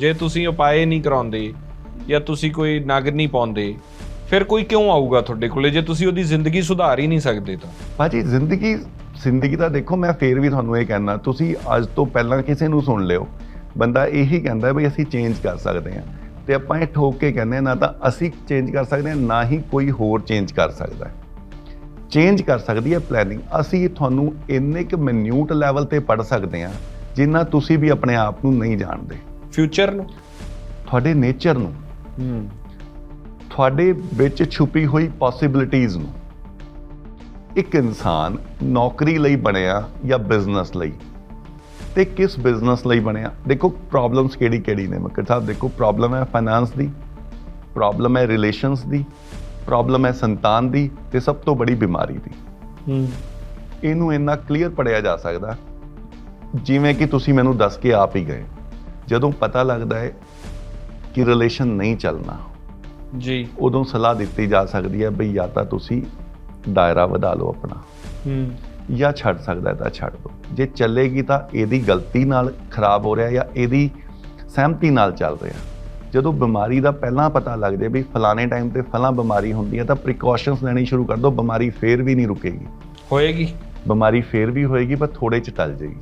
ਜੇ ਤੁਸੀਂ ਉਪਾਏ ਨਹੀਂ ਕਰਾਉਂਦੇ ਜਾਂ ਤੁਸੀਂ ਕੋਈ ਨਗ ਨਹੀਂ ਪਾਉਂਦੇ ਫਿਰ ਕੋਈ ਕਿਉਂ ਆਊਗਾ ਤੁਹਾਡੇ ਕੋਲੇ? ਜੇ ਤੁਸੀਂ ਉਹਦੀ ਜ਼ਿੰਦਗੀ ਸੁਧਾਰ ਹੀ ਨਹੀਂ ਸਕਦੇ ਤਾਂ। ਭਾਜੀ ਜ਼ਿੰਦਗੀ ਜ਼ਿੰਦਗੀ ਦਾ ਦੇਖੋ ਮੈਂ ਫੇਰ ਵੀ ਤੁਹਾਨੂੰ ਇਹ ਕਹਿਣਾ ਤੁਸੀਂ ਅੱਜ ਤੋਂ ਪਹਿਲਾਂ ਕਿਸੇ ਨੂੰ ਸੁਣ ਲਿਓ। ਬੰਦਾ ਇਹੀ ਕਹਿੰਦਾ ਵੀ ਅਸੀਂ ਚੇਂਜ ਕਰ ਸਕਦੇ ਹਾਂ। ਤੇ ਆਪਾਂ ਇਹ ਠੋਕ ਕੇ ਕਹਿੰਦੇ ਹਾਂ, ਨਾ ਤਾਂ ਅਸੀਂ ਚੇਂਜ ਕਰ ਸਕਦੇ ਹਾਂ ਨਾ ਹੀ ਕੋਈ ਹੋਰ ਚੇਂਜ ਕਰ ਸਕਦਾ ਚੇਂਜ ਕਰ ਸਕਦੀ ਹੈ ਪਲੈਨਿੰਗ ਅਸੀਂ ਤੁਹਾਨੂੰ ਇੰਨੇ ਕੁ ਮਿਨਿਊਟ ਲੈਵਲ ਤੇ ਪੜ ਸਕਦੇ ਹਾਂ ਜਿੰਨਾ ਤੁਸੀਂ ਵੀ ਆਪਣੇ ਆਪ ਨੂੰ ਨਹੀਂ ਜਾਣਦੇ। ਫਿਊਚਰ ਨੂੰ? ਤੁਹਾਡੇ ਨੇਚਰ ਨੂੰ। ਹੂੰ। ਤੁਹਾਡੇ ਵਿੱਚ ਛੁਪੀ ਹੋਈ ਪੋਸਿਬਿਲਿਟੀਆਂ ਨੂੰ। ਇੱਕ ਇਨਸਾਨ ਨੌਕਰੀ ਲਈ ਬਣਿਆ ਜਾਂ ਬਿਜ਼ਨਸ ਲਈ? ਤੇ ਕਿਸ ਬਿਜ਼ਨਸ ਲਈ ਬਣਿਆ? ਦੇਖੋ ਪ੍ਰੋਬਲਮਸ ਕਿਹੜੀ ਕਿਹੜੀ ਨੇ ਮੱਕਰ ਸਾਹਿਬ ਦੇਖੋ ਪ੍ਰੋਬਲਮ ਹੈ ਫਾਈਨਾਂਸ ਦੀ ਪ੍ਰੋਬਲਮ ਹੈ ਰਿਲੇਸ਼ਨਸ ਦੀ ਪ੍ਰੋਬਲਮ ਹੈ ਸੰਤਾਨ ਦੀ ਤੇ ਸਭ ਤੋਂ ਬੜੀ ਬਿਮਾਰੀ ਦੀ। ਹੂੰ। ਇਹਨੂੰ ਇੰਨਾ ਕਲੀਅਰ ਪੜਿਆ ਜਾ ਸਕਦਾ। ਜਿਵੇਂ ਕਿ ਤੁਸੀਂ ਮੈਨੂੰ ਦੱਸ ਕੇ ਆਪ ਹੀ ਗਏ। ਜਦੋਂ ਪਤਾ ਲੱਗਦਾ ਹੈ ਕਿ ਰਿਲੇਸ਼ਨ ਨਹੀਂ ਚੱਲਣਾ ਜੀ। ਉਦੋਂ ਸਲਾਹ ਦਿੱਤੀ ਜਾ ਸਕਦੀ ਹੈ ਬਈ ਜਾਂ ਤਾਂ ਤੁਸੀਂ ਦਾਇਰਾ ਵਧਾ ਲਓ ਆਪਣਾ। ਹੂੰ। ਜਾਂ ਛੱਡ ਸਕਦਾ ਤਾਂ ਛੱਡ ਦਿਓ। ਜੇ ਚੱਲੇਗੀ ਤਾਂ ਇਹਦੀ ਗਲਤੀ ਨਾਲ ਖਰਾਬ ਹੋ ਰਿਹਾ ਜਾਂ ਇਹਦੀ ਸਹਿਮਤੀ ਨਾਲ ਚੱਲ ਰਿਹਾ। ਜਦੋਂ ਬਿਮਾਰੀ ਦਾ ਪਹਿਲਾਂ ਪਤਾ ਲੱਗ ਜਾਏ ਵੀ ਫਲਾਣੇ ਟਾਈਮ ਤੇ ਫਲਾਂ ਬਿਮਾਰੀ ਹੁੰਦੀ ਹੈ ਤਾਂ ਪ੍ਰੀਕਾਸ਼ਨਸ ਲੈਣੀ ਸ਼ੁਰੂ ਕਰ ਦਿਓ ਬਿਮਾਰੀ ਫੇਰ ਵੀ ਨਹੀਂ ਰੁਕੇਗੀ। ਹੋਏਗੀ। ਬਿਮਾਰੀ ਫੇਰ ਵੀ ਹੋਏਗੀ ਪਰ ਥੋੜੇ ਚ ਟਲ ਜਾਏਗੀ।